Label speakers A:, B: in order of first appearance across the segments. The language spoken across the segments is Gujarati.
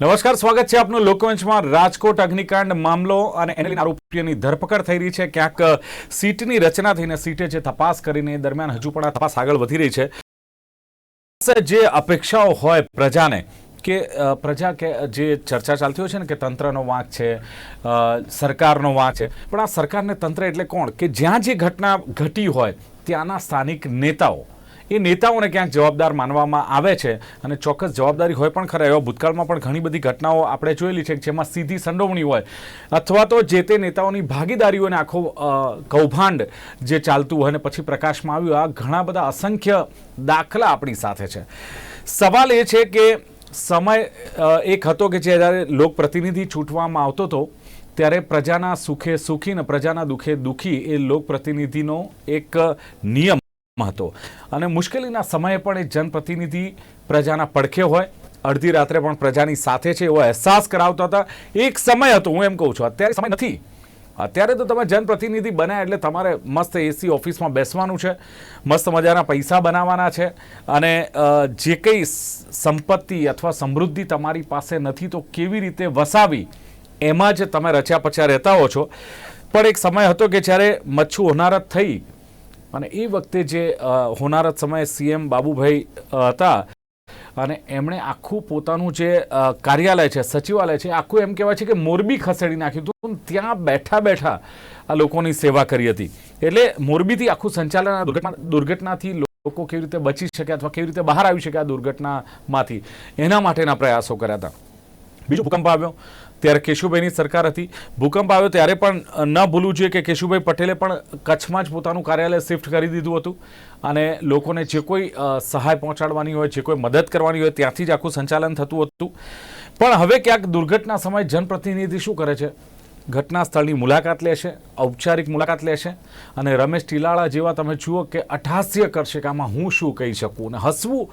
A: નમસ્કાર, સ્વાગત છે આપનું લોકમંચમાં રાજકોટ, અગ્નિકાંડ, મામલો અને એને લઈને આરોપીઓની ધરપકડ થઈ રહી છે. ક્યાંક સીટની રચના થઈને સીટે જે તપાસ કરીને દરમિયાન હજુ પણ આ તપાસ આગળ વધી રહી છે. જે અપેક્ષાઓ હોય પ્રજાને કે પ્રજા કે જે ચર્ચા ચાલતી હોય છે ને કે તંત્રનો વાંક છે સરકારનો વાંક છે. પણ આ સરકારને તંત્ર એટલે કોણ? કે જ્યાં જે ઘટના ઘટી હોય, ત્યાંના સ્થાનિક નેતાઓ એ નેતાઓને ક્યાંક જવાબદાર માનવામાં આવે છે. અને ચોક્કસ જવાબદારી હોય પણ ખરા, એવા ભૂતકાળમાં પણ ઘણી બધી ઘટનાઓ આપણે જોયેલી છે જેમાં સીધી સંડોવણી હોય. અથવા તો જે તે નેતાઓની ભાગીદારીઓને આખો કૌભાંડ જે ચાલતું હોય અને પછી પ્રકાશમાં આવ્યું, આ ઘણા બધા અસંખ્ય દાખલા આપણી સાથે છે. સવાલ એ છે કે સમય એક હતો કે જ્યારે લોકપ્રતિનિધિ છૂટવામાં આવતો હતો, ત્યારે પ્રજાના સુખે સુખી ને પ્રજાના દુઃખે દુઃખી એ લોકપ્રતિનિધિનો એક નિયમ હતો. અને મુશ્કેલીના સમયે પણ એ જનપ્રતિનિધિ પ્રજાના પડખે હોય, અડધી રાત્રે પણ પ્રજાની સાથે છે એવો અહેસાસ કરાવતા હતા. એક સમય હતો, હું એમ કહું છું, અત્યારે સમય નથી. અત્યારે તો તમે જનપ્રતિનિધિ બન્યા એટલે તમારે મસ્ત એસી ઓફિસમાં બેસવાનું છે, મસ્ત મજાના પૈસા બનાવવાના છે, અને જે કંઈ સંપત્તિ અથવા સમૃદ્ધિ તમારી પાસે નથી તો કેવી રીતે વસાવી, એમાં જ તમે રચ્યા પચ્યા રહેતા હો છો. પણ એક સમય હતો કે જ્યારે મચ્છુ હોનારત થઈ અને એ વખતે જે હોનારત સમયે સીએમ બાબુભાઈ હતા, અને એમણે આખું પોતાનું જે કાર્યાલય છે, સચિવાલય છે, આખું એમ કહેવાય છે કે મોરબી ખસેડી નાખ્યું હતું. ત્યાં બેઠા બેઠા આ લોકોની સેવા કરી હતી. એટલે મોરબીથી આખું સંચાલન દુર્ઘટનાથી લોકો કેવી રીતે બચી શકે અથવા કેવી રીતે બહાર આવી શકે આ દુર્ઘટનામાંથી? એના માટેના પ્રયાસો કર્યા હતા. બીજો ભૂકંપ આવ્યો. ત્યારે કેશુભાઈની સરકાર હતી. ભૂકંપ આવ્યો ત્યારે પણ ન ભૂલવું જોઈએ કે કેશુભાઈ પટેલે પણ કચ્છમાં જ પોતાનું કાર્યાલય શિફ્ટ કરી દીધું હતું. અને લોકોને જે કોઈ સહાય પહોંચાડવાની હોય, જે કોઈ મદદ કરવાની હોય, ત્યાંથી જ આખું સંચાલન થતું હતું. પણ હવે ક્યાંક દુર્ઘટના સમયે જનપ્રતિનિધિ શું કરે છે? ઘટના સ્થળની મુલાકાત લેશે ઔપચારિક મુલાકાત લેશે અને રમેશ ટીલાળા જેવા તમે જુઓ કે અઠાસ્ય કરશે કે આમાં હું શું કહી શકું? અને હસવું,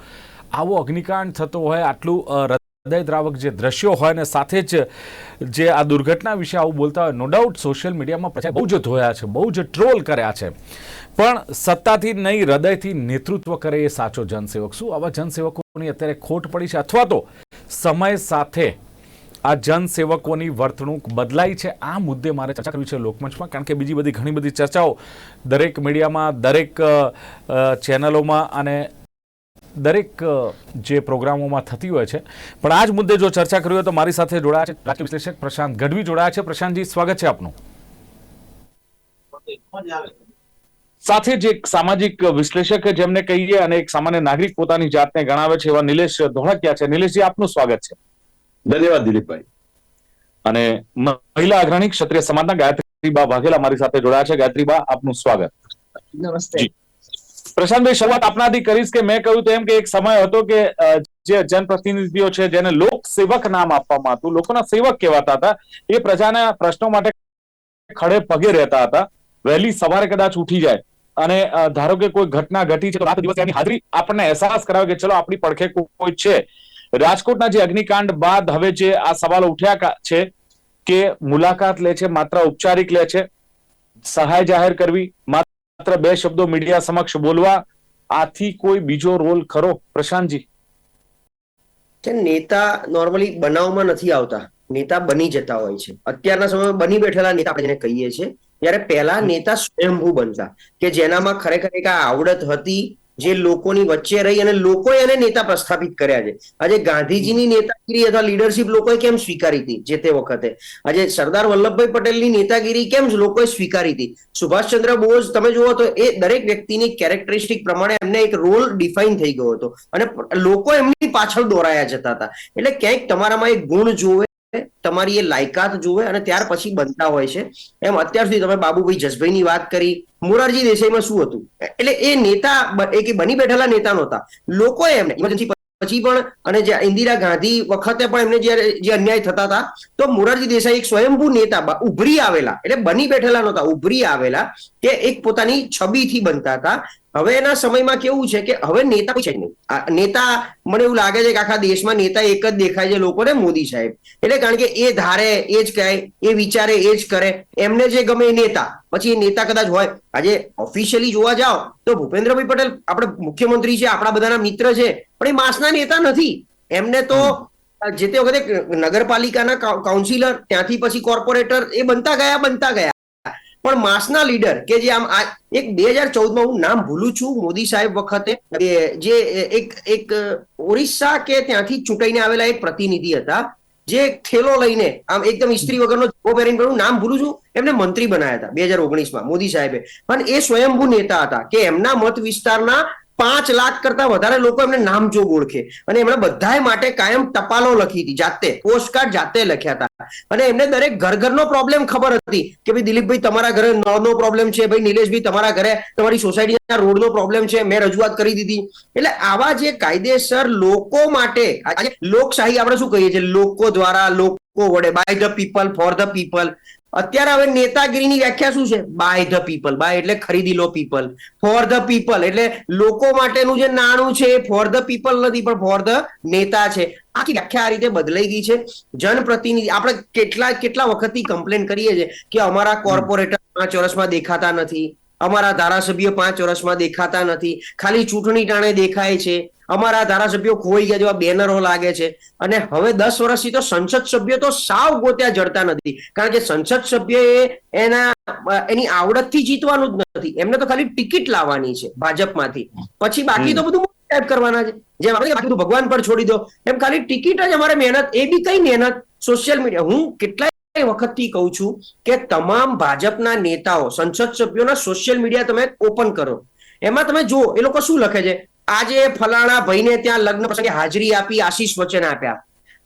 A: આવો અગ્નિકાંડ થતો હોય, આટલું હૃદયદ્રાવક જે દ્રશ્યો હોય ને સાથે જ જે આ દુર્ઘટના વિશે આવું બોલતા હોય નો ડાઉટ સોશિયલ મીડિયામાં પ્રચાર બહુ જ ધોયા છે, બહુ જ ટ્રોલ કર્યા છે. પણ સત્તાથી નહીં, હૃદયથી નેતૃત્વ કરે એ સાચો જનસેવક. શું આવા જનસેવકોની અત્યારે ખોટ પડી છે? અથવા તો સમય સાથે આ જનસેવકોની વર્તણૂક બદલાઈ છે? આ મુદ્દે મારે ચર્ચા કરવી છે લોકમંચમાં, કારણ કે બીજી બધી ઘણી બધી ચર્ચાઓ દરેક મીડિયામાં, દરેક ચેનલોમાં અને દરેક જે પ્રોગ્રામોમાં થતી હોય છે. પણ આ જ મુદ્દે જો ચર્ચા કરવી હોય તો મારી સાથે જોડાયા છે રાજકીય વિશ્લેષક પ્રશાંત ગઢવી. જોડાયા છે. પ્રશાંતજી સ્વાગત છે આપનું. સાથે જે એક સામાજિક વિશ્લેષક જેમને કહીએ અને એક સામાન્ય નાગરિક પોતાની જાતને ગણાવે છે એવા નિલેશ ધોળકિયા છે. નિલેશજી આપનું સ્વાગત છે.
B: ધન્યવાદ દિલીપભાઈ.
A: અને મહિલા અગ્રણી ક્ષત્રિય સમાજના ગાયત્રીબા વાઘેલા મારી સાથે જોડાયા છે. ગાયત્રીબા આપનું સ્વાગત.
C: નમસ્તે.
A: પ્રશાંતભાઈ, શરૂઆત આપનાથી કરીશ કે મેં કહ્યું તેમ કે એક સમય હતો કે જે જનપ્રતિનિધિઓ છે જેને લોક સેવક નામ આપવામાં હતું, લોકોના સેવક કહેવાતા હતા. એ પ્રજાના પ્રશ્નો માટે ખડે પગે રહેતા હતા. વહેલી સવારે કદાચ ઉઠી જાય. અને ધારો કે કોઈ ઘટના ઘટી છે તો રાત દિવસ એની હાજરી આપણને અહેસાસ કરાવે કે ચલો આપણી પડખે કોઈ છે. રાજકોટના જે અગ્નિકાંડ બાદ હવે જે આ સવાલો ઉઠ્યા છે કે મુલાકાત લે છે, માત્ર ઔપચારિક લે છે. સહાય જાહેર કરવી માત્ર બે શબ્દો મીડિયા સમક્ષ બોલવા આથી કોઈ બીજો રોલ ખરો? પ્રશાંતજી.
C: કે નેતા નોર્મલી બનાવમાં નથી આવતા. નેતા બની જતા હોય છે. અત્યારના સમયમાં બની બેઠેલા નેતા આપણે જેને કહીએ છીએ ત્યારે પહેલા નેતા સ્વયંભૂ બનતા. કે જેનામાં ખરેખર એક આવડત હતી જે લોકોની વચ્ચે રહી અને લોકોએ એને નેતા પ્રસ્થાપિત કર્યા છે. આજે ગાંધીજીની નેતાગીરી અથવા લીડરશિપ લોકોએ કેમ સ્વીકારી હતી જે તે વખતે? આજે સરદાર વલ્લભભાઈ પટેલની નેતાગીરી કેમ લોકોએ સ્વીકારી હતી? સુભાષચંદ્ર બોઝ તમે જુઓ તો એ દરેક વ્યક્તિની કેરેક્ટરિસ્ટિક પ્રમાણે એમને એક રોલ ડિફાઇન થઈ ગયો હતો. અને લોકો એમની પાછળ દોરાયા જતા હતા. એટલે ક્યાંક તમારામાં એક ગુણ જોવે તમારી એ લાયકાત જુએ અને ત્યાર પછી બનતા હોય છે. એમ અત્યાર સુધી તમે બાબુભાઈ જસભાઈની વાત કરી, મોરારજી દેસાઈમાં શું હતું? એટલે એ નેતા એ બની બેઠેલા નેતા નહોતા. લોકોએ એમને, ઇમરજન્સી પછી પણ અને જે ઇન્દિરા ગાંધી વખતે પણ એમને જ્યારે, જે અન્યાય થતા હતા, તો મોરારજી દેસાઈ એક સ્વયંભૂ નેતા ઉભરી આવેલા, એટલે બની બેઠેલા નહોતા, ઉભરી આવેલા, કે એક પોતાની છબીથી બનતા હતા. હવે એના સમયમાં કેવું છે કે હવે નેતા કોઈ છે નહીં. નેતા મને એવું લાગે છે કે આખા દેશમાં નેતા એક જ દેખાય છે લોકોને મોદી સાહેબ. એટલે કારણ કે એ ધારે એ જ કહે એ વિચારે એ જ કરે. એમને જે ગમે એ નેતા. પછી એ નેતા કદાચ હોય. આજે ઓફિશિયલી જોવા જાઓ તો ભૂપેન્દ્રભાઈ પટેલ આપણે મુખ્યમંત્રી છે આપણા બધાના મિત્ર છે પણ એ માસના નેતા નથી. એમને તો જે તે વખતે નગરપાલિકાના કાઉન્સિલર ત્યાંથી પછી કોર્પોરેટર એ બનતા ગયા બનતા ગયા. પણ માસના લીડર કે જે આમ એક બે હજાર ચૌદમાં હું નામ ભૂલું છું મોદી સાહેબ વખતે જે એક એક ઓરિસ્સા કે ત્યાંથી ચૂંટાઈને આવેલા એક પ્રતિનિધિ હતા, જે થેલો લઈને આમ એકદમ ઇસ્ત્રી વગરનો જબ્બો પહેરીને પણ નામ ભૂલું છું, એમને મંત્રી બનાવ્યા હતા બે હજાર ઓગણીસમાં મોદી સાહેબે. પણ એ સ્વયંભૂ નેતા હતા કે એમના મત વિસ્તારના પાંચ લાખ કરતા વધારે લોકો એમને નામજોગ ઓળખે. અને એમણે બધાય માટે કાયમ ટપાલો લખી હતી. જાતે પોસ્ટકાર્ડ જાતે લખ્યા હતા. અને એમને દરેક ઘર ઘરનો પ્રોબ્લેમ ખબર હતી કે ભાઈ દિલીપભાઈ તમારા ઘરે નળનો પ્રોબ્લેમ છે, ભાઈ નિલેશભાઈ તમારા ઘરે તમારી સોસાયટીના રોડનો પ્રોબ્લેમ છે, મેં રજૂઆત કરી દીધી. એટલે આવા જે કાયદેસર લોકો માટે લોકશાહી આપણે શું કહીએ છીએ? લોકો દ્વારા, લોકો વડે by the people for the people અત્યારે હવે નેતાગીરીની વ્યાખ્યા શું છે? બાય ધ પીપલ બાય એટલે ખરીદી લો પીપલ ફોર ધ પીપલ એટલે લોકો માટેનું જે નાણું છે ફોર ધ પીપલ નથી પણ ફોર ધ નેતા છે. આખી વ્યાખ્યા આ રીતે બદલાઈ ગઈ છે. જનપ્રતિનિધિ આપણે કેટલા કેટલા વખતથી કમ્પ્લેન કરીએ છીએ કે અમારા કોર્પોરેટર પાંચ વર્ષમાં દેખાતા નથી. અમારા ધારાસભ્યો પાંચ વર્ષમાં દેખાતા નથી. ખાલી ચૂંટણી ટાણે દેખાય છે. અમારા ધારાસભ્યો ખોઈ ગયા જેવા બેનરો લાગે છે. અને હવે દસ વર્ષથી તો સંસદ સભ્ય તો સાવ ગોત્યા જડતા નથી. કારણ કે સંસદ સભ્ય એના એની આવડતથી જીતવાનું જ નથી. એમને તો ખાલી ટિકિટ લાવવાની છે ભાજપમાંથી. પછી બાકી તો બધું ટાઈપ કરવાના છે. જેમ આપણે બાકી ભગવાન પર છોડી દો. એમ ખાલી ટિકિટ જ અમારે મહેનત એ બી કઈ મહેનત. સોશિયલ મીડિયા હું કેટલાય વખતથી કહું છું કે તમામ ભાજપના નેતાઓ સંસદ સભ્યોના સોશિયલ મીડિયા તમે ઓપન કરો. એમાં તમે જુઓ એ લોકો શું લખે છે? આજે ફલાણા ભાઈને ત્યાં લગ્ન પ્રસંગે હાજરી આપી આશીષ વચન આપ્યા.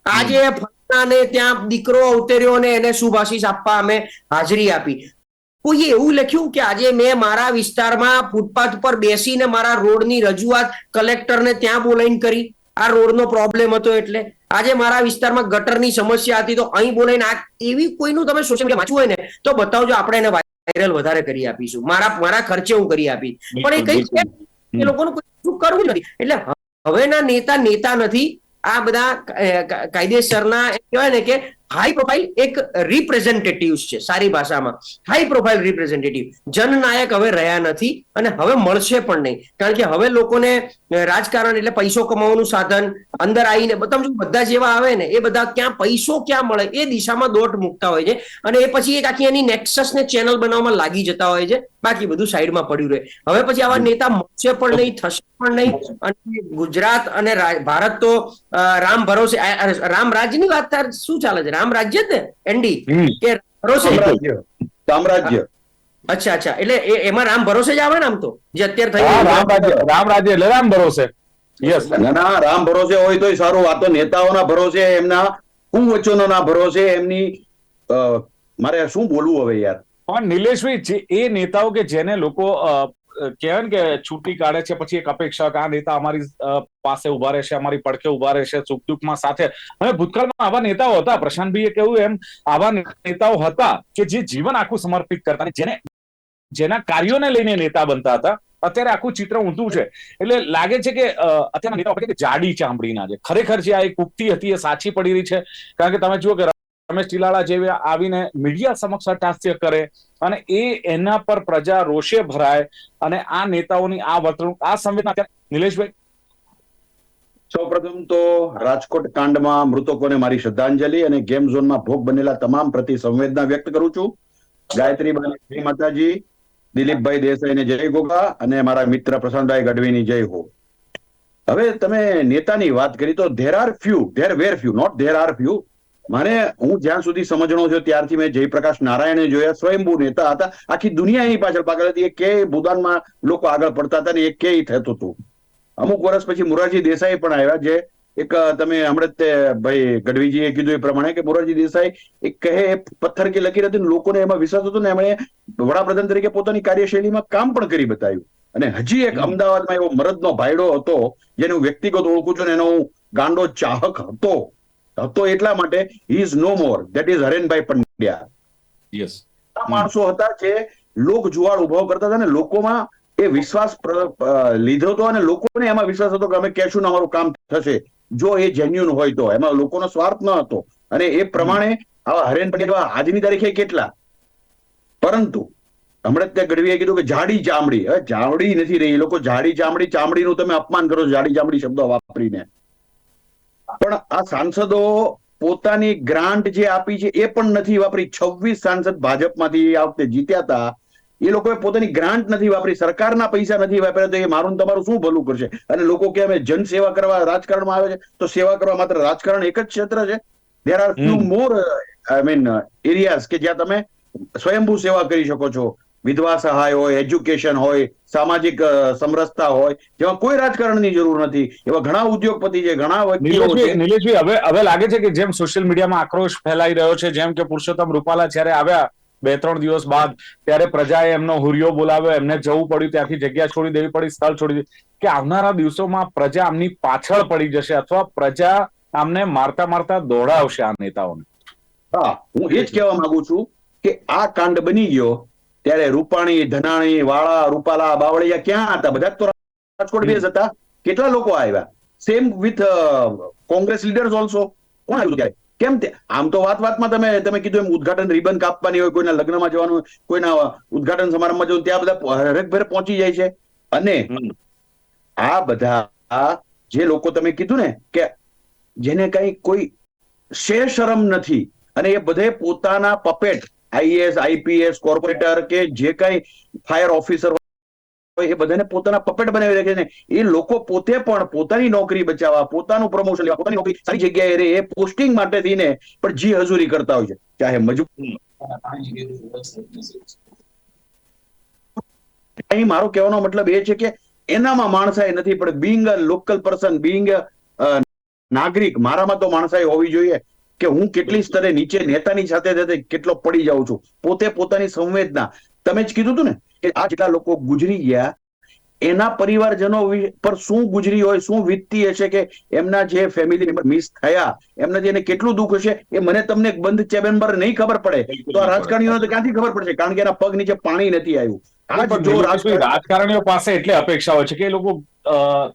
C: આજે ફલાણાને ત્યાં દીકરો અવતર્યો અને એને શુભ આશીષ આપવા અમે હાજરી આપી. કોઈએ એવું લખ્યું કે આજે મેં મારા વિસ્તારમાં ફૂટપાથ પર બેસીને મારા રોડની રજૂઆત કલેક્ટરને ત્યાં બોલાઈને કરી. આ રોડનો પ્રોબ્લેમ હતો એટલે. આજે મારા વિસ્તારમાં ગટરની સમસ્યા હતી તો અહીં બોલાઈને આ એવી કોઈનું તમે સોશિયલ મીડિયા વાંચવું હોય ને તો બતાવજો આપણે એને વાયરલ વધારે કરી આપીશું. મારા મારા ખર્ચે હું કરી આપી પણ એ કઈ છે એ લોકોનું કોઈ કરવું નથી. એટલે હવેના નેતા નેતા નથી. આ બધા કાયદેસરના કહેવાય ને કે હાઈ પ્રોફાઇલ એક રિપ્રેઝેન્ટેટિવ્સ છે સારી ભાષામાં. હાઈ પ્રોફાઇલ રિપ્રેઝેન્ટેટિવ જનનાયક હવે રહ્યા નથી અને હવે મળશે પણ નહીં. કારણ કે હવે લોકોને રાજકારણ એટલે પૈસો કમાવાનું સાધન, અંદર આવીને બધા બધા જેવા આવે ને, એ બધા ક્યાં પૈસો ક્યાં મળે એ દિશામાં દોટ મૂકતા હોય છે. અને એ પછી એક આખી એની નેક્સસ ને ચેનલ બનાવવામાં લાગી જતા હોય છે. બાકી બધું સાઈડમાં પડ્યું રહે. હવે પછી આવા નેતા મળશે પણ નહીં થશે પણ નહીં અને ગુજરાત અને ભારત તો રામ ભરોસે રામ રાજ્યની વાત તાર શું ચાલે છે? રામ રાજ્ય જ ને એન્ડી કે ભરોસે?
B: સામ્રાજ્ય સામ્રાજ્ય.
C: અચ્છા અચ્છા. એટલે એમાં રામ ભરોસે જ આવે ને આમ તો? જે અત્યારે થઈ
D: રામ રાજ્ય. રામ રાજ્ય એટલે રામ ભરોસે. યસ
B: ના ના રામ ભરોસે હોય તોય સારું. આ તો નેતાઓના ભરોસે એમના કુવચનોના ભરોસે એમની મારે શું બોલવું હવે યાર?
D: પણ નિલેશભાઈ એ નેતાઓ કે જેને લોકો કહેવાય ને કે છૂટી કાઢે છે, પછી એક અપેક્ષા કે આ નેતા અમારી પાસે ઊભા રહેશે, અમારી પડખે ઊભા રહેશે સુખ દુઃખમાં સાથે. હવે ભૂતકાળમાં આવા નેતાઓ હતા, પ્રશાંતભાઈએ કહ્યું એમ, આવા નેતાઓ હતા કે જે જીવન આખું સમર્પિત કરતા જેને, જેના કાર્યોને લઈને નેતા બનતા હતા. અત્યારે આખું ચિત્ર ઊંધું છે. એટલે લાગે છે કે અત્યારે નેતાઓ જાડી ચામડીના છે. ખરેખર જે આ એક ઉક્તિ હતી એ સાચી પડી રહી છે. કારણ કે તમે જુઓ કે રમેશ ચિલાલા જેવી આવીને મીડિયા સમક્ષ હાસ્ય કરે અને એ એના પર પ્રજા રોષે ભરાય અને આ નેતાઓની આ વર્તણૂક આ સંવેદના નિલેશભાઈ?
B: સૌપ્રથમ તો રાજકોટ કાંડમાં મૃતકોને મારી શ્રદ્ધાંજલિ અને ગેમ ઝોનમાં ભોગ બનેલા તમામ પ્રતિ સંવેદના વ્યક્ત કરું છું. ગાયત્રી જય માતાજી, દિલીપભાઈ દેસાઈને જય ગોગા અને મારા મિત્ર પ્રશાંતભાઈ ગઢવીની જય હો. હવે તમે નેતાની વાત કરી તો there are few there were few not there are few મને હું જ્યાં સુધી સમજણો છું ત્યારથી મેં જયપ્રકાશ નારાયણે જોયા, સ્વયંભૂ નેતા હતા. આખી દુનિયા એની પાછળ પાગલ હતી. એ કે ભૂદાનમાં લોકો આગળ પડતા હતા ને એ કે થતું હતું. અમુક વર્ષ પછી મોરારજી દેસાઈ પણ આવ્યા, જે એક તમે હમણાં તે, ભાઈ, ગઢવીજીએ કીધું એ પ્રમાણે કે મોરારજી દેસાઈ એક કહે, એ પથ્થર કે લખી હતી લોકોને એમાં વિશ્વાસ હતો ને એમણે વડાપ્રધાન તરીકે પોતાની કાર્યશૈલીમાં કામ પણ કરી બતાવ્યું. અને હજી એક અમદાવાદમાં એવો મરદનો ભાઈડો હતો, જેને હું વ્યક્તિગત ઓળખું છું ને એનો હું ગાંડો ચાહક હતો. હતો એટલા માટે he is no more that is હરેનભાઈ Pandya
D: yes
B: આ માણસો હતા જે લોક જુવાળ ઊભો કરતા હતા અને લોકોમાં એ વિશ્વાસ લીધો હતો અને લોકોને એમાં વિશ્વાસ હતો કે અમે કહેશું ને અમારું કામ થશે. જો એ જેન્યુન હોય તો. એમાં લોકોનો સ્વાર્થ ન હતો. અને એ પ્રમાણે આવા હરેન પટેલ આજની તારીખે કેટલા? પરંતુ હમણાં ત્યાં ગઢવીએ કીધું કે જાડી ચામડી. હવે ચામડી નથી રહી. એ લોકો જાડી ચામડી ચામડીનું તમે અપમાન કરો જાડી ચામડી શબ્દો વાપરીને. પણ આ સાંસદો પોતાની ગ્રાન્ટ જે આપી છે એ પણ નથી વાપરી. છવ્વીસ સાંસદ ભાજપમાંથી આ વખતે જીત્યા હતા એ લોકોએ પોતાની ગ્રાન્ટ નથી વાપરી. સરકારના પૈસા નથી વાપર્યા તો એ મારું તમારું શું ભલું કરશે? અને લોકો કે અમે જન સેવા કરવા રાજકારણમાં આવે છે તો સેવા કરવા માત્ર રાજકારણ એક જ ક્ષેત્ર છે? There are few more I mean areas કે જ્યાં તમે સ્વયંભૂ સેવા કરી શકો છો. વિધવા સહાય હોય એજ્યુકેશન હોય સામાજિક સમરસતા હોય જેમાં કોઈ રાજકારણની જરૂર નથી. એવા ઘણા ઉદ્યોગપતિ છે ઘણા વ્યક્તિઓ
D: નિલેશભાઈ
B: છે
D: નિલેશભાઈ હવે હવે લાગે છે કે જેમ સોશિયલ મીડિયામાં આક્રોશ ફેલાઈ રહ્યો છે જેમ કે પુરુષોત્તમ રૂપાલા જ્યારે આવ્યા બે ત્રણ દિવસ બાદ ત્યારે પ્રજાએ એમનો હુરિયો બોલાવ્યો એમને જવું પડ્યું ત્યાંથી જગ્યા છોડી દેવી પડી સ્થળ છોડી દેવી કે આવનારા દિવસોમાં પ્રજા આમની પાછળ પડી જશે અથવા પ્રજા આમને મારતા મારતા દોડાવશે આ નેતાઓને?
B: હા હું એ જ કહેવા માંગુ છું કે આ કાંડ બની ગયો ત્યારે રૂપાણી ધનાણી વાળા રૂપાલા બાવળિયા ક્યાં હતા? બધા તો રાજકોટ બેઝ હતા. કેટલા લોકો આવ્યા? Same with Congress leaders also કોણ આવ્યું ત્યારે? કેમ આમ તો વાત વાતમાં તમે તમે કીધું એમ ઉદઘાટન રિબન કાપવાની હોય કોઈના લગ્નમાં જવાનું કોઈના ઉદઘાટન સમારંભમાં જવું ત્યાં બધા હરેકભેર પહોંચી જાય છે. અને આ બધા જે લોકો તમે કીધું ને કે જેને કઈ કોઈ શેર શરમ નથી અને એ બધે પોતાના પપેટ આઈએસ આઈપીએસ કોર્પોરેટર કે જે કઈ ફાયર ઓફિસર એ બધાને પોતાના પપેટ બનાવી રાખે છે એ લોકો પોતે પણ પોતાની નોકરી બચાવવા પોતાનું પ્રમોશન લેવા પોતાની નોકરી સારી જગ્યાએ રહે એ પોસ્ટિંગ માટે થઈને પણ જી હજુરી કરતા હોય છે. ચાહે મજબૂત અહીં મારો કહેવાનો મતલબ એ છે કે એનામાં માણસાઈ નથી પણ being a local person being નાગરિક મારામાં તો માણસાઈ હોવી જોઈએ. કે હું કેટલી સ્તરે નીચે નેતાની સાથે સાથે કેટલો પડી જાઉં છું? પોતે પોતાની સંવેદના. તમે જ કીધું હતું ને કે આ જેટલા લોકો ગુજરી ગયા એના પરિવારજનો પર શું ગુજરી હોય શું વીતતી હશે કે એમના જે ફેમિલી મેમ્બર મિસ થયા એમને જેને કેટલું દુઃખ હશે એ મને તમને બંધ ચેમ્બર નહીં ખબર પડે. તો આ રાજકારણીઓને તો ક્યાંથી ખબર પડશે? કારણ કે એના પગ નીચે પાણી નથી આવ્યું.
D: રાજકારણીઓ પાસે એટલે અપેક્ષા હોય છે કે એ લોકો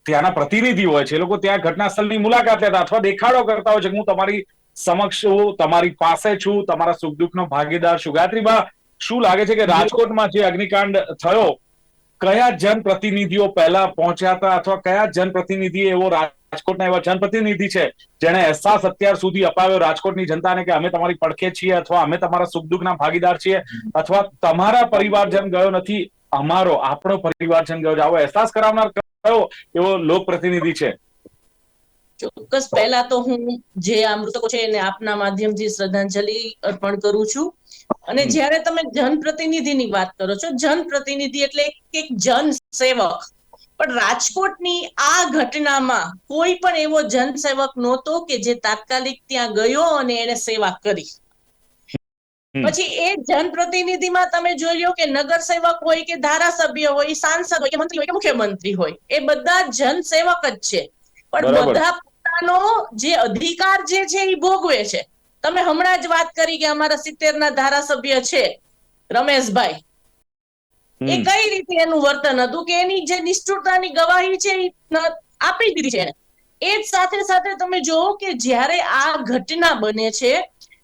D: ત્યાંના પ્રતિનિધિ હોય છે એ લોકો ત્યાં ઘટના સ્થળની મુલાકાત લેતા અથવા દેખાડો કરતા હોય છે કે હું તમારી સમક્ષ છું, તમારી પાસે છું, તમારા સુખ દુઃખનો ભાગીદાર છું. ગાયત્રીબા શું લાગે છે કે રાજકોટમાં જે અગ્નિકાંડ થયો, કયા જનપ્રતિનિધિઓ પહેલા પહોંચ્યા હતા અથવા કયા જનપ્રતિનિધિ એવો રાજકોટના એવા જનપ્રતિનિધિ છે જેણે અહેસાસ અત્યાર સુધી અપાવ્યો રાજકોટની જનતાને કે અમે તમારી પડખે છીએ અથવા અમે તમારા સુખ દુઃખના ભાગીદાર છીએ અથવા તમારા પરિવારજન ગયો નથી, અમારો, આપણો પરિવારજન ગયો આવો અહેસાસ કરાવનાર કયો એવો લોક પ્રતિનિધિ છે?
E: ચોક્કસ પહેલા તો હું જે આ મૃતકો છે એને આપના માધ્યમથી શ્રદ્ધાંજલિ અર્પણ કરું છું. અને જ્યારે તમે જનપ્રતિનિધિની વાત કરો છો જનપ્રતિનિધિ એટલે એક જનસેવક. પણ રાજકોટની આ ઘટનામાં કોઈ પણ એવો જનસેવક નહોતો કે જે તાત્કાલિક ત્યાં ગયો અને એને સેવા કરી. પછી એ જનપ્રતિનિધિમાં તમે જોઈ લો કે નગર સેવક હોય કે ધારાસભ્ય હોય સાંસદ હોય કે મંત્રી હોય કે મુખ્યમંત્રી હોય એ બધા જનસેવક જ છે. પણ બધા પોતાનો જે અધિકાર જે છે એ ભોગવે છે. તમે હમણાં જ વાત કરી કે અમારા સિત્તેર ના ધારાસભ્ય છે રમેશભાઈ. એ કઈ રીતે એનું વર્તન હતું કે એની જે નિષ્ઠુરતાની ગવાહી છે એ આપી દીધી છે. એ જ સાથે સાથે તમે જુઓ કે જ્યારે આ ઘટના બને છે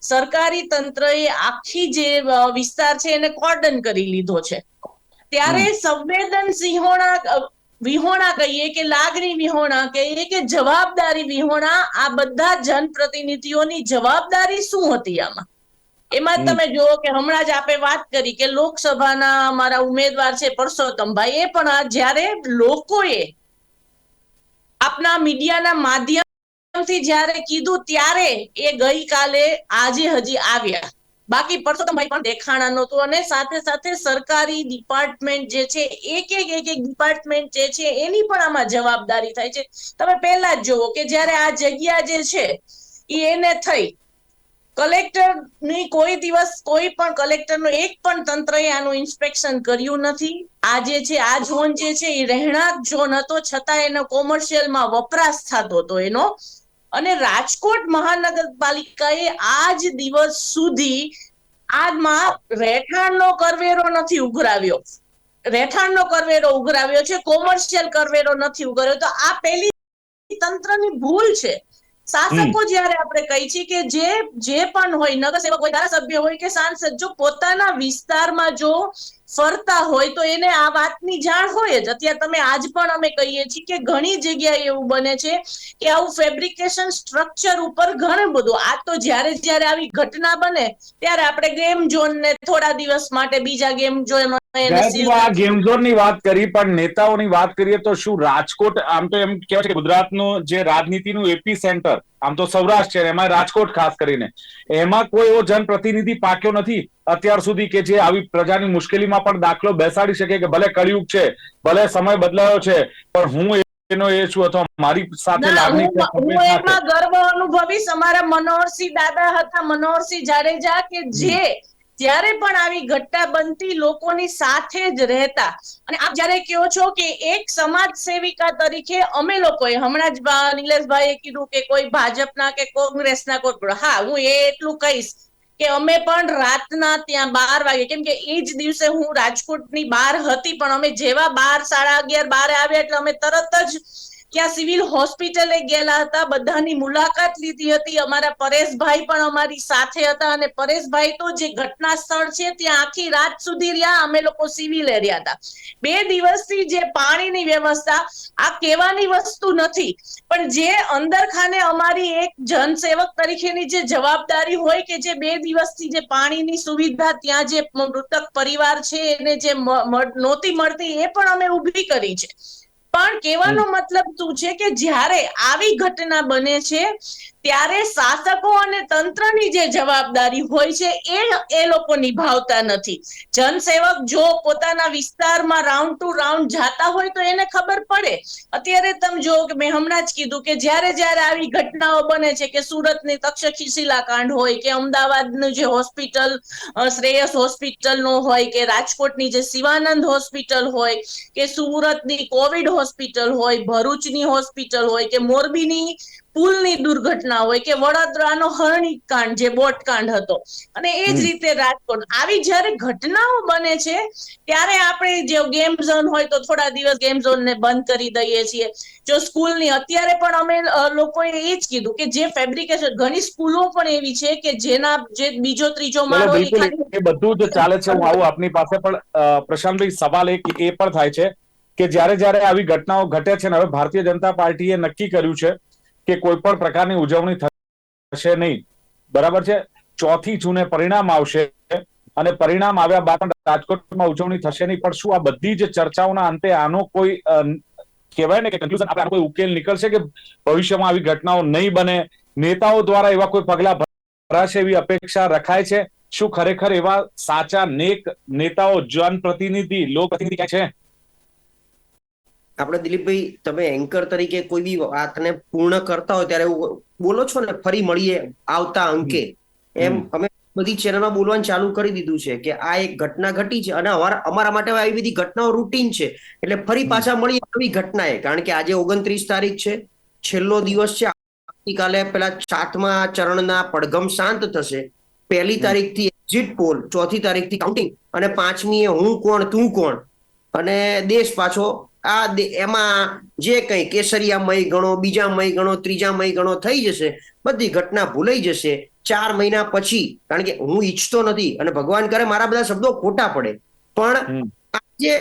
E: સરકારી તંત્રએ આખી જે વિસ્તાર છે એને કોર્ડન કરી લીધો છે. ત્યારે સંવેદન સિંહોણા વિહોણા કહીએ કે લાગણી વિહોણા કહીએ કે જવાબદારી વિહોણા આ બધા જનપ્રતિનિધિઓની જવાબદારી શું હતી આમાં? એમાં જ તમે જુઓ કે હમણાં જ આપે વાત કરી કે લોકસભાના અમારા ઉમેદવાર છે પરસોત્તમભાઈ એ પણ આ જ્યારે લોકોએ આપના મીડિયાના માધ્યમથી જ્યારે કીધું ત્યારે એ ગઈકાલે આજે હજી આવ્યા. બાકી પરસોત્તમભાઈ પણ દેખાણા નહોતું અને સાથે સાથે સરકારી ડિપાર્ટમેન્ટ જે છે, એક એક એક એક ડિપાર્ટમેન્ટ જે છે, એની પણ આમાં જવાબદારી થાય છે. તમે પહેલા જ જુઓ કે જ્યારે આ જગ્યા જે છે, એ એને થઈ. કલેક્ટરની કોઈ દિવસ કોઈ પણ કલેક્ટરનું એક પણ તંત્રએ આનું ઇન્સ્પેક્શન કર્યું નથી. આ જે છે, આ ઝોન જે છે, એ રહેણાંક ઝોન હતો, છતાં એનો કોમર્શિયલમાં વપરાશ થતો હતો એનો. અને રાજકોટ મહાનગરપાલિકાએ આજ દિવસ સુધી આમાં રહેઠાણનો કરવેરો નથી ઉઘરાવ્યો. રહેઠાણનો કરવેરો ઉઘરાવ્યો છે કોમર્શિયલ કરવેરો નથી ઉઘરાવ્યો. તો આ પેલી તંત્રની ભૂલ છે. શાસકો જ્યારે આપણે કહી છીએ કે જે જે પણ હોય નગરસેવક હોય ધારાસભ્ય હોય કે સાંસદ જો પોતાના વિસ્તારમાં જો ફરતા હોય તો એને આ વાતની જાણ હોય જ. અત્યારે તમે આજ પણ અમે કહીએ છીએ કે ઘણી જગ્યાએ એવું બને છે કે આવું ફેબ્રિકેશન સ્ટ્રક્ચર ઉપર ઘણું બધું. આ તો જ્યારે જ્યારે આવી ઘટના બને ત્યારે આપણે ગેમ ઝોન ને થોડા દિવસ માટે બીજા ગેમ ઝોન
D: ગેમ ઝોનની વાત કરી પણ નેતાઓની વાત કરીએ તો શું રાજકોટ આમ તો એમ કહેવાય છે કે ગુજરાતનું જે રાજનીતિનું એપી સેન્ટર આમ તો સૌરાષ્ટ્ર છે એમાં રાજકોટ ખાસ કરીને. એમાં કોઈ એવો જનપ્રતિનિધિ પાક્યો નથી. અત્યાર સુધી કે જે આવી પ્રજાની મુશ્કેલીમાં પણ દાખલો બેસાડી શકે કે ભલે કળિયુગ છે ભલે સમય બદલાયો છે પણ હું એનો એ છું અથવા મારી સાથે લાગણી
E: હું. એમાં ગર્વ અનુભવીશ. અમારા મનોહરસિંહ દાદા હતા મનોહરસિંહ જાડેજા કે જે જ્યારે પણ આવી ઘટના બનતી લોકોની સાથે જ રહેતા, અને આપ જ્યારે કહો છો કે એક સમાજ સેવિકા તરીકે અમે લોકોએ, હમણાં જ નિલેશભાઈએ કીધું કે કોઈ ભાજપના કે કોંગ્રેસના કોઈ હા, હું એ એટલું કહીશ કે અમે પણ રાતના ત્યાં બાર વાગે, કેમ કે એ જ દિવસે હું રાજકોટની બહાર હતી, પણ અમે જેવા બાર, સાડા અગિયાર, બાર આવ્યા એટલે અમે તરત જ ત્યાં સિવિલ હોસ્પિટલે ગયેલા હતા, બધાની મુલાકાત લીધી હતી. અમારા પરેશભાઈ પણ અમારી સાથે હતા અને પરેશભાઈ તો જે ઘટના સ્થળ છે, ત્યાં આખી રાત સુધી રહ્યા. અમે લોકો સિવિલ રહ્યા હતા. બે દિવસથી જે પાણીની વ્યવસ્થા, આ કહેવાની વસ્તુ નથી, પણ જે અંદર ખાને અમારી એક જનસેવક તરીકેની જે જવાબદારી હોય કે જે બે દિવસથી જે પાણીની સુવિધા, ત્યાં જે મૃતક પરિવાર છે, એને જે નહોતી મળતી, એ પણ અમે ઊભી કરી છે. પણ કહેવાનો મતલબ શું છે કે જ્યારે આવી ઘટના બને છે ત્યારે શાસકો અને તંત્રની જે જવાબદારી હોય છે, એ એ લોકો નિભાવતા નથી. જનસેવક જો પોતાના વિસ્તારમાં રાઉન્ડ ટુ રાઉન્ડ જાતા હોય તો એને ખબર પડે. અત્યારે તમે જો કે મેં હમણાં જ કીધું કે જ્યારે જ્યારે આવી ઘટનાઓ બને છે કે સુરતની તક્ષશિલા કાંડ હોય કે અમદાવાદનું જે હોસ્પિટલ શ્રેયસ હોસ્પિટલ નો હોય કે રાજકોટની જે શિવાનંદ હોસ્પિટલ હોય કે સુરતની કોવિડ હોસ્પિટલ હોય, ભરૂચની હોસ્પિટલ હોય કે મોરબીની પુલની દુર્ઘટના હોય કે વડોદરાનો હરણી કાંડ જે બોટ કાંડ હતો. અને એ જ રીતે રાજકોટ. આવી જ્યારે ઘટનાઓ બને છે ત્યારે આપણે જે ગેમ ઝોન હોય તો થોડા દિવસ ગેમ ઝોન ને બંધ કરી દઈએ છીએ. જો સ્કૂલની અત્યારે પણ અમે લોકોએ એ જ કીધું કે જે ફેબ્રિકેશન ઘણી સ્કૂલો પણ એવી છે કે જેના જે બીજો ત્રીજો માળો એ
D: બધું જ ચાલે છે. હું આવું આપની પાસે પણ પ્રશાંતભાઈ સવાલ એક એ પણ થાય છે કે જ્યારે જ્યારે આવી ઘટનાઓ ઘટે છે ને હવે ભારતીય જનતા પાર્ટીએ નક્કી કર્યું છે કે કોઈ પણ પ્રકારની ઉજવણી થશે નહીં. બરાબર છે? ચોથી જૂને પરિણામ આવશે અને પરિણામ આવ્યા બાદ રાજકોટમાં ઉજવણી થશે નહીં. પણ શું આ બધી જ ચર્ચાઓના અંતે આનો કોઈ કહેવાય ને કે કન્ક્લુઝન આપણે કોઈ ઉકેલ નીકળશે કે ભવિષ્યમાં આવી ઘટનાઓ નહીં બને? નેતાઓ દ્વારા એવા કોઈ પગલા ભરાશે એવી અપેક્ષા રખાય છે? શું ખરેખર એવા સાચા નેક નેતાઓ, જનપ્રતિનિધિ, લોકપ્રતિનિધિ છે?
C: આપણે દિલીપભાઈ તમે એન્કર તરીકે કોઈ બી વાતને પૂર્ણ કરતા હોય ત્યારે એવું બોલો છો ને ફરી મળીએ આવતા અંકે. એમ અમે બધી ચેનલમાં બોલવાનું ચાલુ કરી દીધું છે કે આ એક ઘટના ઘટી છે અને અમારા અમારા માટે આવી બધી ઘટનાઓ રૂટીન છે. એટલે ફરી પાછા મળીએ આવી ઘટનાએ. કારણ કે આજે ઓગણત્રીસ તારીખ છે. છેલ્લો દિવસ છે. આવતીકાલે પેલા સાતમા ચરણના પડઘમ શાંત થશે. પહેલી
D: તારીખ
C: તારીખથી એક્ઝિટ પોલ ચોથી તારીખથી કાઉન્ટિંગ અને પાંચમી એ હું કોણ તું કોણ? અને દેશ પાછો આ દે- એમાં જે કંઈ કેસરિયામય ગણો બીજામય ગણો ત્રીજામય ગણો થઈ જશે બધી ઘટના ભૂલાઈ જશે ચાર મહિના પછી. કારણ કે હું ઈચ્છતો નથી અને ભગવાન કરે મારા બધા શબ્દો ખોટા પડે. પણ આ જે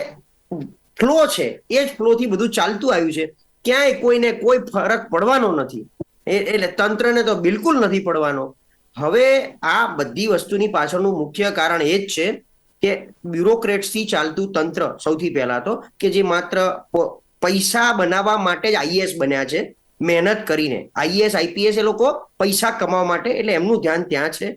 C: ફ્લો છે એ જ ફ્લો થી બધું ચાલતું આવ્યું છે. ક્યાંય કોઈને કોઈ ફરક પડવાનો નથી. એટલે તંત્રને તો બિલકુલ નથી પડવાનો. હવે આ બધી વસ્તુની પાછળનું મુખ્ય કારણ એ જ છે કે બ્યુરોક્રેટ્સથી ચાલતું તંત્ર સૌથી પહેલા તો કે જે માત્ર પૈસા બનાવવા માટે જ આઈએએસ બન્યા છે, મહેનત કરીને. આઈએએસ આઈપીએસ એ લોકો પૈસા કમાવા માટે, એટલે એમનું ધ્યાન ત્યાં છે.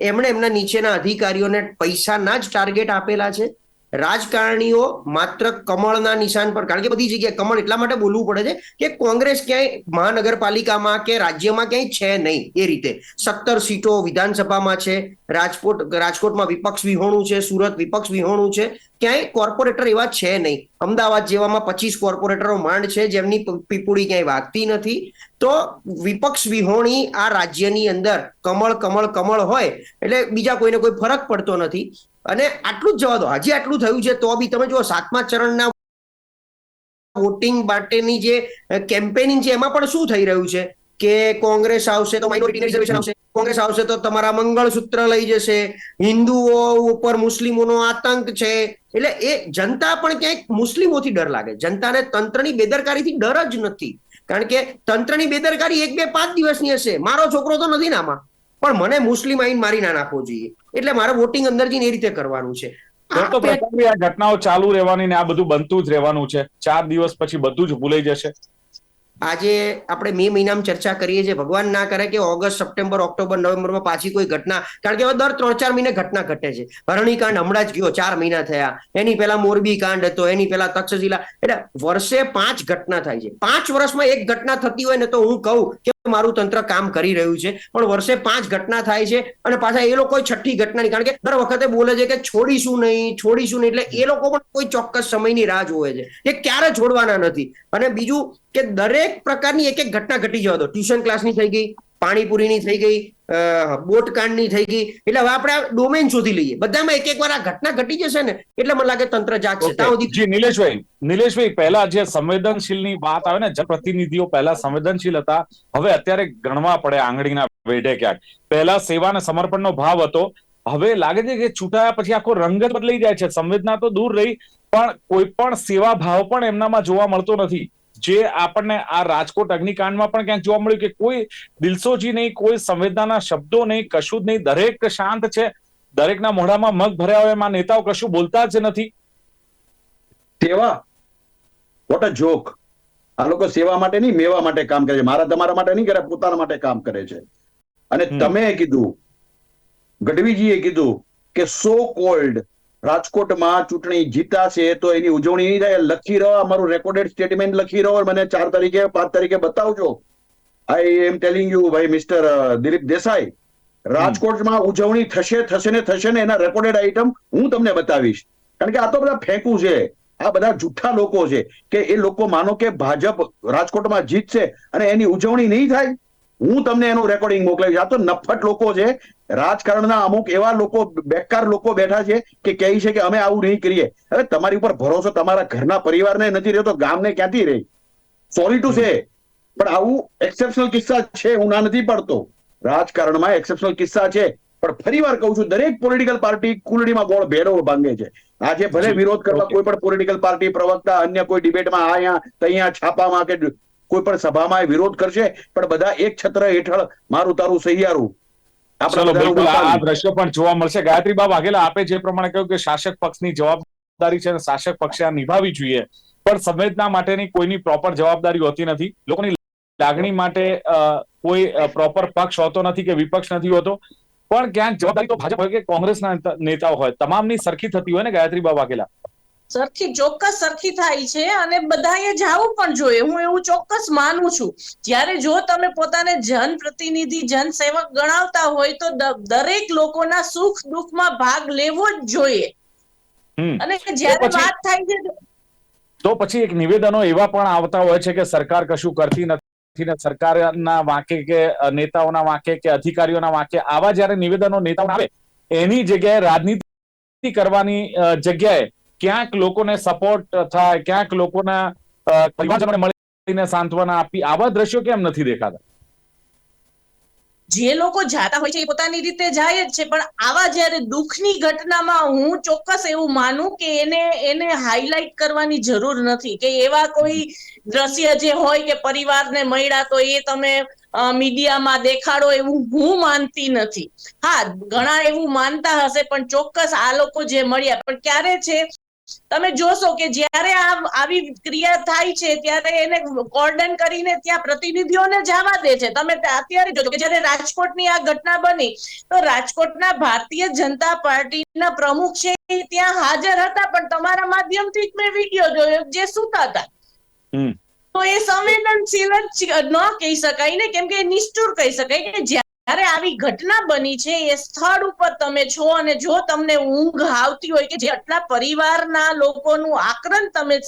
C: એમણે એમના નીચેના અધિકારીઓને પૈસાના જ ટાર્ગેટ આપેલા છે. રાજકારણીઓ માત્ર કમળના નિશાન પર, કારણ કે બધી જગ્યાએ કમળ એટલા માટે બોલવું પડે છે કે કોંગ્રેસ ક્યાંય મહાનગરપાલિકામાં કે રાજ્યમાં ક્યાંય છે નહીં એ રીતે. સત્તર સીટો વિધાનસભામાં છે રાજકોટ રાજકોટમાં વિપક્ષ વિહોણું છે, સુરત વિપક્ષ વિહોણું છે ક્યાંય કોર્પોરેટર એવા છે નહીં. અમદાવાદ જેવામાં પચીસ કોર્પોરેટરો માંડ છે, જેમની પીપુડી ક્યાંય વાગતી નથી. તો વિપક્ષ વિહોણી આ રાજ્યની અંદર કમળ કમળ કમળ હોય, એટલે બીજા કોઈને કોઈ ફરક પડતો નથી. અને આટલું જ જવા દો. હજી આટલું થયું છે, તો બી તમે જુઓ, સાતમા ચરણના વોટિંગ માટેની જે કેમ્પેનિંગ છે, એમાં પણ શું થઈ રહ્યું છે? કે કોંગ્રેસ આવશે તો માઇનોરિટી રિઝર્વેશન આવશે. કોંગ્રેસ આવશે તો તમારા મંગળસૂત્ર લઈ જશે. હિન્દુઓ ઉપર મુસ્લિમોનો આતંક છે. એટલે એ જનતા પણ ક્યાંક મુસ્લિમોથી ડર લાગે. જનતાને તંત્રની બેદરકારીથી ડર જ નથી. કારણ કે તંત્રની બેદરકારી એક બે પાંચ દિવસની હશે. મારો છોકરો તો નથી નામાં પણ મને મુસ્લિમ આઈન મારી ના નાખવો જોઈએ. એટલે મારે વોટિંગ અંદર જઈને એ રીતે કરવાનું છે.
D: તો તો આ ઘટનાઓ ચાલુ રહેવાની ને આ બધું બનતું જ રહેવાનું છે. ચાર દિવસ પછી બધું જ ભૂલાઈ જશે.
C: આજે આપણે મે મહિનામાં ચર્ચા કરીએ છીએ. ભગવાન ના કરે કે ઓગસ્ટ, સપ્ટેમ્બર, ઓક્ટોબર, નવેમ્બરમાં પાછી કોઈ ઘટના. કારણ કે હવે દર ત્રણ ચાર મહિને ઘટના ઘટે છે. ભરણીકાંડ હમણાં જ ગયો, ચાર મહિના થયા. એની પહેલા મોરબી કાંડ હતો, એની પહેલા તક્ષશિલા. એટલે વર્ષે પાંચ ઘટના થાય છે. પાંચ વર્ષમાં એક ઘટના થતી હોય ને તો હું કહું કે મારું તંત્ર કામ કરી રહ્યું છે. પણ વર્ષે પાંચ ઘટના થાય છે અને પાછા એ લોકો છઠ્ઠી ઘટનાની, કારણ કે દર વખતે બોલે છે કે છોડીશું નહીં છોડીશું નહીં. એટલે એ લોકો પણ કોઈ ચોક્કસ સમયની રાહ જોવે છે. કે ક્યારે છોડવાના નથી. અને બીજું કે દરેક પ્રકારની એક એક ઘટના ઘટી જવા દો. ટ્યુશન ક્લાસની થઈ ગઈ પાણીપુરીની થઈ ગઈ બોટકાંડની થઈ ગઈ. એટલે હવે આપણે ડોમેન શોધી લઈએ. બધામાં એક એક વાર આ ઘટના ઘટી જશે ને એટલે મને લાગે તંત્ર જાગશે. ત્યાં સુધી
D: જી નિલેશભાઈ નિલેશભાઈ પહેલા જે સંવેદનશીલની વાત આવે ને જનપ્રતિનિધિઓ પહેલા સંવેદનશીલ હતા. હવે અત્યારે ગણવા પડે આંગળીના વેઢે ક્યાંક. પહેલા સેવા અને સમર્પણનો ભાવ હતો. હવે લાગે છે કે છૂટાયા પછી આખો રંગ જ બદલાઈ જાય છે. સંવેદના તો દૂર રહી પણ કોઈ પણ સેવા ભાવ પણ એમનામાં જોવા મળતો નથી. જે આપણને આ રાજકોટ અગ્નિકાંડમાં પણ ક્યાંક જોવા મળ્યું કે કોઈ દિલસોજી નહીં કોઈ સંવેદનાના શબ્દો નહીં કશું જ નહીં. દરેક શાંત છે. દરેકના મોઢામાં મગ ભર્યા હોય એમાં નેતાઓ કશું બોલતા જ નથી.
B: સેવા? વોટ અ જોક આ લોકો સેવા માટે નહીં મેવા માટે કામ કરે છે. મારા તમારા માટે નહીં કરે પોતાના માટે કામ કરે છે. અને તમે કીધું ગઢવીજીએ કીધું કે સો કોલ્ડ રાજકોટમાં ચૂંટણી જીતાશે તો એની ઉજવણી નહીં થાય. લખી રહો, અમારું રેકોર્ડેડ સ્ટેટમેન્ટ લખી રહો, મને ચાર તારીખે, પાંચ તારીખે બતાવજો. આઈ એમ ટેલિંગ યુ ભાઈ મિસ્ટર દિલીપ દેસાઈ, રાજકોટમાં ઉજવણી થશે થશે ને થશે ને એના રેકોર્ડેડ આઈટમ હું તમને બતાવીશ. કારણ કે આ તો બધા ફેંકું છે. આ બધા જુઠ્ઠા લોકો છે કે એ લોકો માનો કે ભાજપ રાજકોટમાં જીતશે અને એની ઉજવણી નહીં થાય. હું તમને એનું રેકોર્ડિંગ મોકલાવીશ. આ તો નફટ લોકો છે. રાજકારણના અમુક એવા લોકો બેકાર લોકો બેઠા છે કે કહે છે કે અમે આવું નહીં કરીએ. હવે તમારી ઉપર ભરોસો તમારા ઘરના પરિવારને નથી રહ્યો તો ગામને ક્યાંથી રહી? સોરી ટુ સે પણ આવું એક્સેપ્શનલ કિસ્સા છે હું ના નથી પડતો. રાજકારણમાં એક્સેપ્શનલ કિસ્સા છે પણ ફરીવાર કહું છું દરેક પોલિટિકલ પાર્ટી કુલડીમાં ગોળ ભેરો ભાંગે છે. આજે ભલે વિરોધ કરવા કોઈ પણ પોલિટિકલ પાર્ટી પ્રવક્તા અન્ય કોઈ ડિબેટમાં અહીંયા તઅહીંયા છાપામાં કે કોઈ પણ સભામાં વિરોધ કરશે પણ બધા એક છત્ર હેઠળ મારું તારું સહિયારું. આપણે
D: ચલો બિલકુલ આ દ્રશ્ય પણ જોવા મળશે. ગાયત્રી બા વાઘેલા આપે જે પ્રમાણે કહ્યું કે શાસક પક્ષની જવાબદારી છે અને શાસક પક્ષે આ નિભાવી જોઈએ. પણ સંવેદના માટેની કોઈની પ્રોપર જવાબદારી હોતી નથી. લોકોની લાગણી માટે કોઈ પ્રોપર પક્ષ હોતો નથી કે વિપક્ષ નથી હોતો. પણ ક્યાંક જવાબદારી તો ભાજપ હોય કે કોંગ્રેસના નેતા- નેતાઓ હોય. તમામની સરખી થતી હોય ને ગાયત્રી બાબા વાઘેલા?
E: સરખી ચોક્કસ સરખી થાય છે અને બધાએ જાવું પણ જોઈએ. હું એવું ચોક્કસ માનું છું. જ્યારે જો તમે પોતાને જનપ્રતિનિધિ જનસેવક ગણાવતા હોય તો દરેક લોકોના સુખ દુઃખમાં ભાગ લેવો જ જોઈએ. અને જ્યારે વાત થાય છે
D: તો પછી એક નિવેદનો એવા પણ આવતા હોય છે કે સરકાર કશું કરતી નથી ને સરકારના વાંકે કે નેતાઓના વાંકે કે અધિકારીઓના વાંકે આવા જ્યારે નિવેદનો નેતાઓ આવે એની જગ્યાએ રાજનીતિ કરવાની જગ્યાએ ક્યાંક લોકોને સપોર્ટ થાય, ક્યાંક લોકોના પરિવારજનોને મળીને સાંત્વના આપી, આવા દ્રશ્યો કેમ નથી દેખાતા?
E: જે લોકો જાતા હોય છે એ પોતાની રીતે જાય જ છે, પણ આવા જ્યારે દુઃખની ઘટનામાં હું ચોક્કસ એવું માનું કે એને એને હાઇલાઇટ કરવાની જરૂર નથી, કે એવા કોઈ દ્રશ્ય જે હોય કે પરિવારને મળ્યા તો એ તમે મીડિયામાં દેખાડો એવું હું માનતી નથી. હા, ઘણા એવું માનતા હશે, પણ ચોક્કસ આ લોકો જે મળ્યા, પણ ક્યારે છે તમે જોશો કે જ્યારે આ આવી ક્રિયા થાય છે ત્યારે એને કોર્ડન કરીને ત્યાં પ્રતિનિધિઓને જવા દે છે. તમે અત્યારે જોજો કે જ્યારે રાજકોટની આ ઘટના બની તો રાજકોટના ભારતીય જનતા પાર્ટીના પ્રમુખ છે ત્યાં હાજર હતા પણ તમારા માધ્યમથી જ મેં વીડિયો જોયો જે સુતા હતા. તો એ સંવેદનશીલ જ ન કહી શકાય ને કેમ કે નિષ્ઠુર કહી શકાય કે જ્યારે આવી ઘટના બની છે એ સ્થળ ઉપર તમે છો અને જો તમને ઊંઘ આવતી હોય કે જે આટલા પરિવારના લોકોનું આક્રમ તમે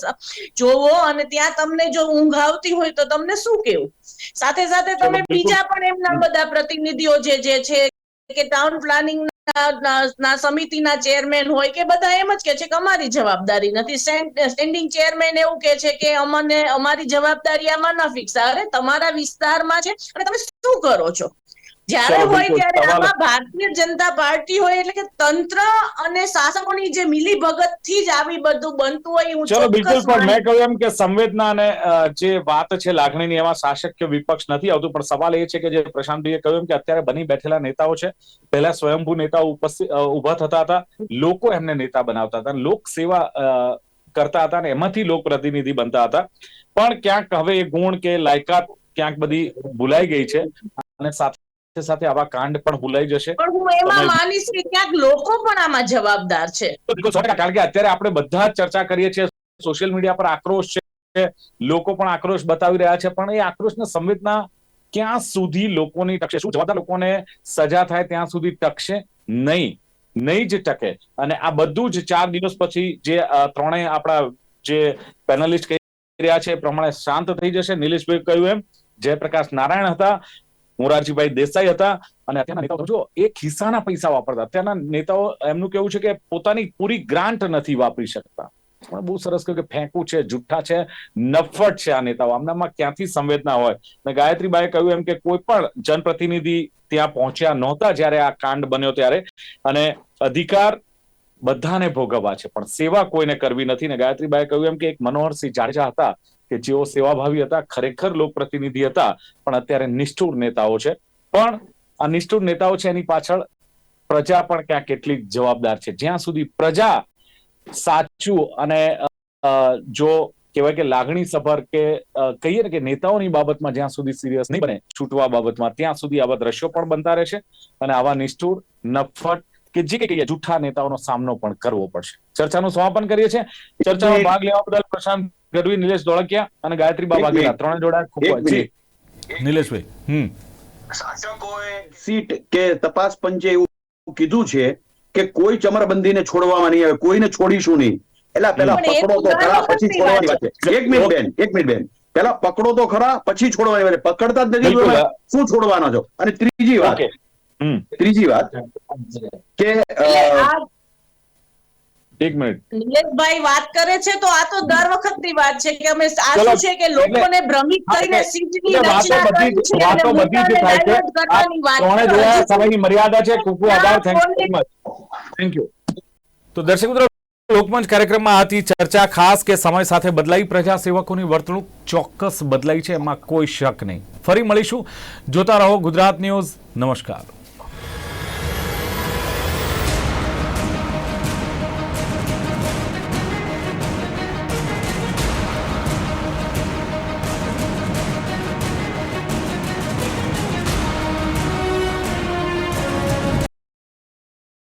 E: જોવો અને ત્યાં તમને જો ઊંઘ આવતી હોય તો તમને શું કેવું? સાથે સાથે તમે બીજા પણ એમના બધા પ્રતિનિધિઓ જે જે છે કે ટાઉન પ્લાનિંગ ના સમિતિના ચેરમેન હોય કે બધા એમ જ કે છે કે અમારી જવાબદારી નથી. સ્ટેન્ડિંગ ચેરમેન એવું કે છે કે અમને અમારી જવાબદારી આમાં ન ફિક્સ અરે તમારા વિસ્તારમાં છે. અને તમે શું કરો છો? જ્યારે હોય ત્યારે આમાં ભારતીય જનતા પાર્ટી હોય એટલે કે તંત્ર અને શાસકોની જે મિલીભગતથી જ આવી બધું બનતું હોય હું
D: ચલો બિલકુલ પણ મેં કહ્યું એમ કે સંવેદના અને જે વાત છે લાગણીની એમાં શાસક કે વિપક્ષ નથી આવતું. પણ સવાલ એ છે કે જે પ્રશાંતભાઈએ કહ્યું એમ કે અત્યારે બની બેઠેલા નેતાઓ છે. પહેલા સ્વયંભૂ નેતાઓ ઉપસ્થિત ઊભા થતા હતા. લોકો એમને નેતા બનાવતા હતા. લોક સેવા કરતા હતા અને એમાંથી લોક પ્રતિનિધિ બનતા હતા. પણ ક્યાંક હવે એ ગુણ કે લાયકાત ક્યાંક બધી ભૂલાઈ ગઈ છે. અને સાથે સાથે આવા કાંડ પણ ભૂલાઈ જશે.
E: પણ હું એમાં માનીશ કે ક્યાંક લોકો પણ આમાં જવાબદાર છે.
D: કારણ કે અત્યારે આપણે બધા જ ચર્ચા કરીએ છીએ. સોશિયલ મીડિયા પર આક્રોશ છે. લોકો પણ આક્રોશ બતાવી રહ્યા છે. પણ એ આક્રોશને સંવેદના ક્યાં સુધી લોકોની ટકશે? શું જવાબદાર લોકોને સજા થાય ત્યાં સુધી ટકશે? નહીં. નહીં જ ટકે. અને આ બધું જ ચાર દિવસ પછી જે ત્રણેય આપણા જે પેનલિસ્ટ કહી રહ્યા છે એ પ્રમાણે શાંત થઈ જશે. નિલેશભાઈ કહ્યું એમ. જયપ્રકાશ નારાયણ હતા. મોરારજીભાઈ દેસાઈ હતા અને અત્યારના નેતાઓ જો એ ખિસ્સાના પૈસા વાપરતા. અત્યારના નેતાઓ એમનું કેવું છે કે પોતાની પૂરી ગ્રાન્ટ નથી વાપરી શકતા. પણ બહુ સરસ કહ્યું કે ફેંકું છે, જુઠ્ઠા છે નફટ છે આ નેતાઓ. આમનામાં ક્યાંથી સંવેદના હોય? અને ગાયત્રીબાએ કહ્યું એમ કે કોઈ પણ જનપ્રતિનિધિ ત્યાં પહોંચ્યા નહોતા જ્યારે આ કાંડ બન્યો ત્યારે. અને અધિકાર બધાને ભોગવવા છે, પણ સેવા કોઈને કરવી નથી. ને ગાયત્રીબાએ કહ્યું એમ કે એક મનોહરસિંહ જાડેજા હતા. કે જેઓ સેવાભાવી હતા ખરેખર લોકપ્રતિનિધિ હતા પણ અત્યારે નિષ્ઠુર નેતાઓ છે. પણ આ નિષ્ઠુર નેતાઓ છે એની પાછળ પ્રજા પણ ક્યાં કેટલી જવાબદાર છે. જ્યાં સુધી પ્રજા સાચું અને જો કહેવાય કે લાગણી સભર કે કહીએ ને કે નેતાઓની બાબતમાં જ્યાં સુધી સિરિયસ નહીં બને છૂટવા બાબતમાં ત્યાં સુધી આવા દ્રશ્યો પણ બનતા રહેશે અને આવા નિષ્ઠુર નફટ કે જે કઈ કહીએ જૂઠા નેતાઓનો સામનો પણ કરવો પડશે. ચર્ચાનું સમાપન કરીએ છીએ. ચર્ચામાં ભાગ લેવા બદલ પ્રશાંત ગઢવી નિલેશ ધોળકિયા અને ગાયત્રી બાબા
B: એક
D: વાઘેલા ત્રણે જોડા ખૂબ જી. નિલેશભાઈ હમ.
B: સીટ કે તપાસ પંચે એવું કીધું છે કે કોઈ ચમરબંધીને છોડવામાં નહીં આવે કોઈને છોડીશું નહીં. એટલે પેલા પકડો તો ખરા પછી છોડવાની વાત. છે. એક મિનિટ બેન એક મિનિટ બેન. પેલા પકડો તો ખરા પછી છોડવાની વાત પકડતા જ નથી શું છોડવાનો છો? અને ત્રીજી વાત ત્રીજી વાત કે
D: એક મિનિટ.
E: નિલેશભાઈ વાત કરે છે તો આ તો દર વખતની વાત છે કે અમે આ શું છે કે લોકોને ભ્રમિત કરીને સીટની રચના કરી છે
D: વાતો બધી જ થાય છે.
E: છે.
D: જોયા સમયની મર્યાદા છે. ખૂબ ખૂબ આભાર. Thank you much thank you તો દર્શક મિત્રો લોકમંચ કાર્યક્રમમાં હતી ચર્ચા ખાસ કે સમય સાથે બદલાઈ. પ્રજા સેવકોની વર્તણૂક ચોક્કસ બદલાઈ છે. એમાં કોઈ શક નહીં. ફરી મળીશું. જોતા રહો ગુજરાત ન્યૂઝ. નમસ્કાર.